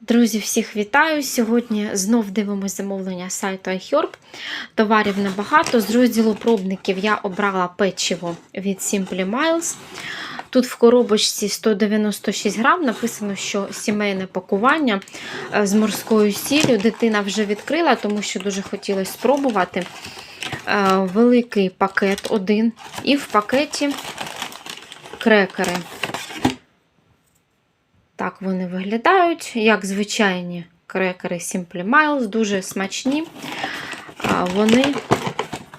Друзі, всіх вітаю! Сьогодні знов дивимося замовлення сайту iHerb. Товарів небагато. З розділу пробників я обрала печиво від Simply Miles. Тут в коробочці 196 грам. Написано, що сімейне пакування е, з морською сіллю. Дитина вже відкрила, тому що дуже хотілося спробувати. Е, Великий пакет один. І в пакеті крекери. Так вони виглядають, як звичайні крекери Simply Miles, дуже смачні. Вони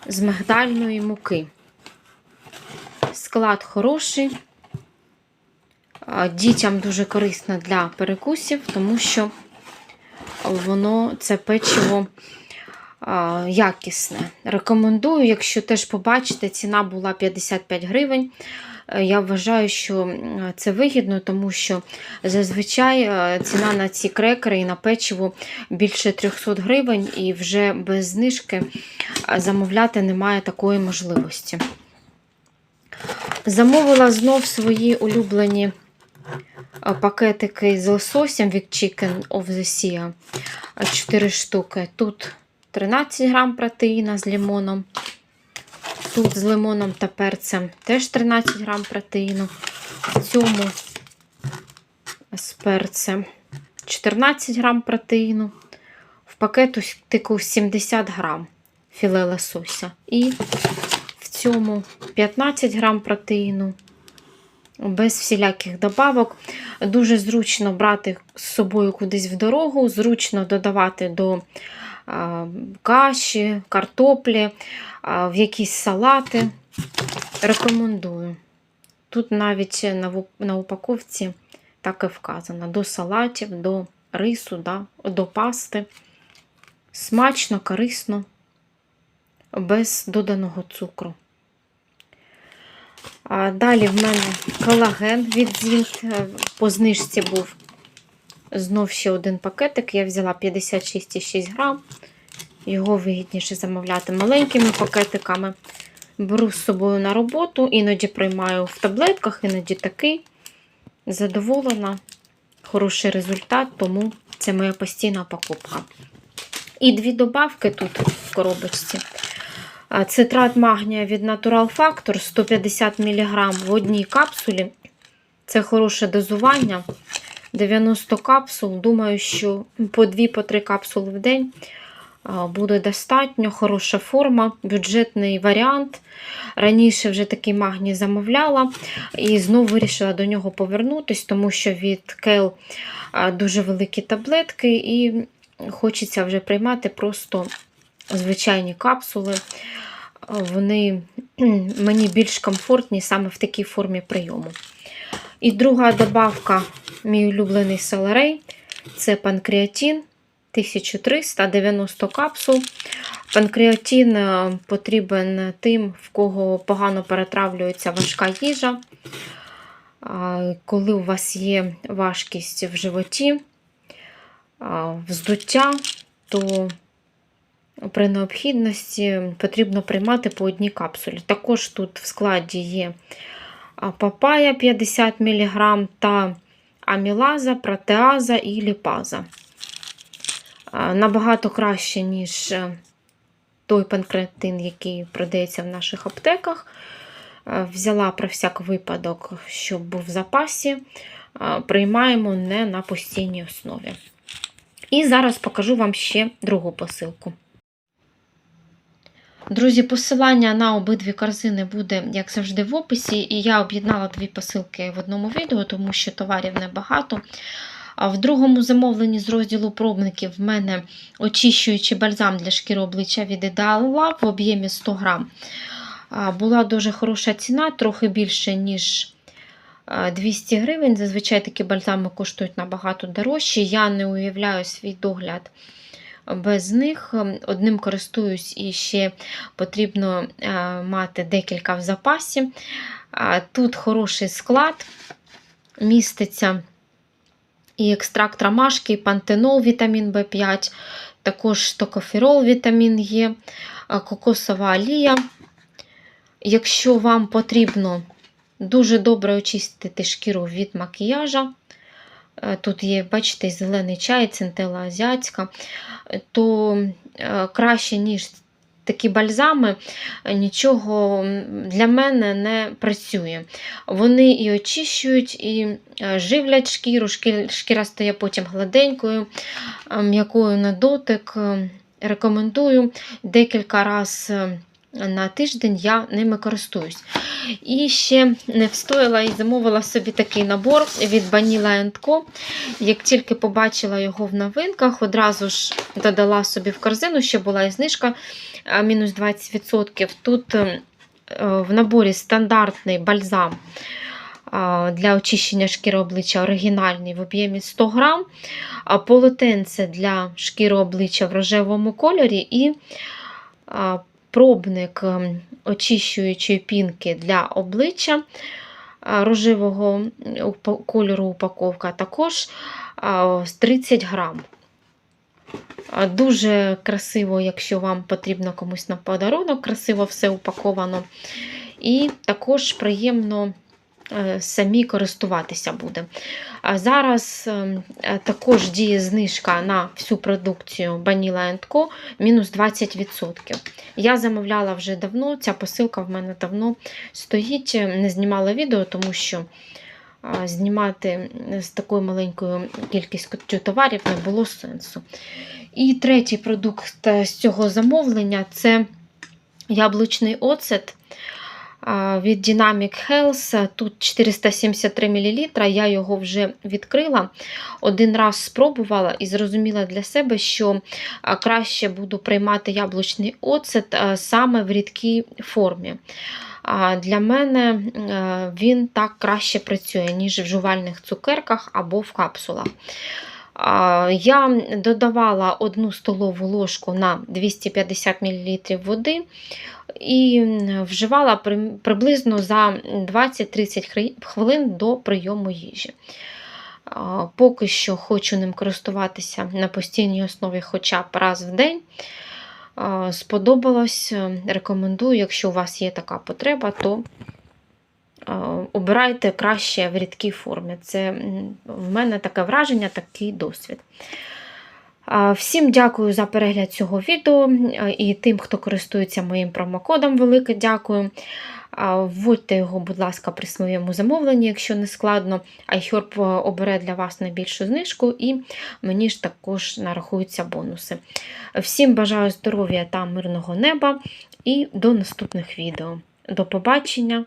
з мигдальної муки. Склад хороший. Дітям дуже корисно для перекусів, тому що воно це печиво якісне. Рекомендую, якщо теж побачите, ціна була 55 гривень. Е, Я вважаю, що це вигідно, тому що зазвичай е, ціна на ці крекери і на печиво більше 300 гривень, і вже без знижки е, замовляти немає такої можливості. Замовила знов свої улюблені пакетики з лососем від Chicken of the Sea. 4 штуки. Тут 13 грам протеїна з лимоном. Тут з лимоном та перцем теж 13 грам протеїну. В цьому з перцем 14 грам протеїну. В пакету тику 70 грам філе лосося. І в цьому 15 грам протеїну. Без всіляких добавок. Дуже зручно брати з собою кудись в дорогу, зручно додавати до каші, картоплі, в якісь салати. Рекомендую. Тут навіть на, упаковці так і вказано: до салатів, до рису, да, до пасти. Смачно, корисно, без доданого цукру. Далі в мене колаген від Зінт. По знижці був знов ще один пакетик. Я взяла 56,6 грам. Його вигідніше замовляти маленькими пакетиками. Беру з собою на роботу, іноді приймаю в таблетках, іноді такий. Задоволена, хороший результат, тому це моя постійна покупка. І дві добавки тут в коробочці. Цитрат магнія від Natural Factor 150 мг в одній капсулі. Це хороше дозування. 90 капсул. Думаю, що по 2-3 капсули в день буде достатньо. Хороша форма, бюджетний варіант. Раніше вже такий магній замовляла і знову вирішила до нього повернутися, тому що від Кел дуже великі таблетки, і хочеться вже приймати просто звичайні капсули. Вони мені більш комфортні саме в такій формі прийому. І друга добавка, мій улюблений селерей, це панкреатин 1390 капсул. Панкреатин е, потрібен тим, в кого погано перетравлюється важка їжа. Коли у вас є важкість в животі, вздуття, то при необхідності потрібно приймати по одній капсулі. Також тут в складі є папая 50 мг та амілаза, протеаза і ліпаза. Набагато краще, ніж е, той панкреатин, який продається в наших аптеках. Е, Взяла про всяк випадок, щоб був в запасі. Е, Приймаємо не на постійній основі. І зараз покажу вам ще другу посилку. Друзі, посилання на обидві корзини буде, як завжди, в описі. І я об'єднала дві посилки в одному відео, тому що товарів небагато. В другому замовленні з розділу пробників в мене очищуючий бальзам для шкіри обличчя від Lab в об'ємі 100 грам. Була дуже хороша ціна, трохи більше, ніж 200 гривень. Зазвичай такі бальзами коштують набагато дорожче. Я не уявляю свій догляд без них. Одним користуюсь і ще потрібно е, мати декілька в запасі. Тут хороший склад, міститься і екстракт ромашки, і пантенол, вітамін В5, також токоферол, вітамін Е, кокосова олія. Якщо вам потрібно дуже добре очистити шкіру від макіяжа, е, тут є, бачите, зелений чай, центела азіатська, е, то е, краще, ніж такі бальзами, е, нічого для мене не працює. Вони і очищують, і е, живлять шкіру, шкіра стає потім гладенькою, е, м'якою на дотик. Е, Рекомендую декілька разів на тиждень я ними користуюсь. І ще не встояла і замовила собі такий набор від Vanilla Co. Як тільки побачила його в новинках, одразу ж додала собі в корзину, ще була і знижка мінус 20%. Тут е, в наборі стандартний бальзам для очищення шкіри обличчя оригінальний в об'ємі 100 грам, полотенце для шкіри обличчя в рожевому кольорі і пробник ем, очищуючої пінки для обличчя рожевого кольору упаковка, також 30 грам. Дуже красиво, якщо вам потрібно комусь на подарунок, красиво все упаковано. І також приємно е, самі користуватися буде. Зараз ем, е, також діє знижка на всю продукцію Vanilla Co мінус 20%. Я замовляла вже давно, ця посилка в мене давно стоїть. Не знімала відео, тому що знімати з такою маленькою кількістю товарів не було сенсу. І третій продукт е, з цього замовлення це яблучний оцет від Dynamic Health. Тут 473 мл. Я його вже відкрила. Один раз спробувала і зрозуміла для себе, що краще буду приймати яблучний оцет саме в рідкій формі. Для мене він так краще працює, ніж в жувальних цукерках або в капсулах. Я додавала одну столову ложку на 250 мл води і вживала приблизно за 20-30 хвилин до прийому їжі. Поки що хочу ним користуватися на постійній основі хоча б раз в день. Сподобалось, рекомендую, якщо у вас є така потреба, то обирайте краще в рідкій формі. Це в мене таке враження, такий досвід. Всім дякую за перегляд цього відео і тим, хто користується моїм промокодом, велике дякую. Вводьте його, будь ласка, при своєму замовленні, якщо не складно. iHerb е, обере для вас найбільшу знижку, і мені ж також нарахуються бонуси. Всім бажаю здоров'я та мирного неба і до наступних відео. До побачення!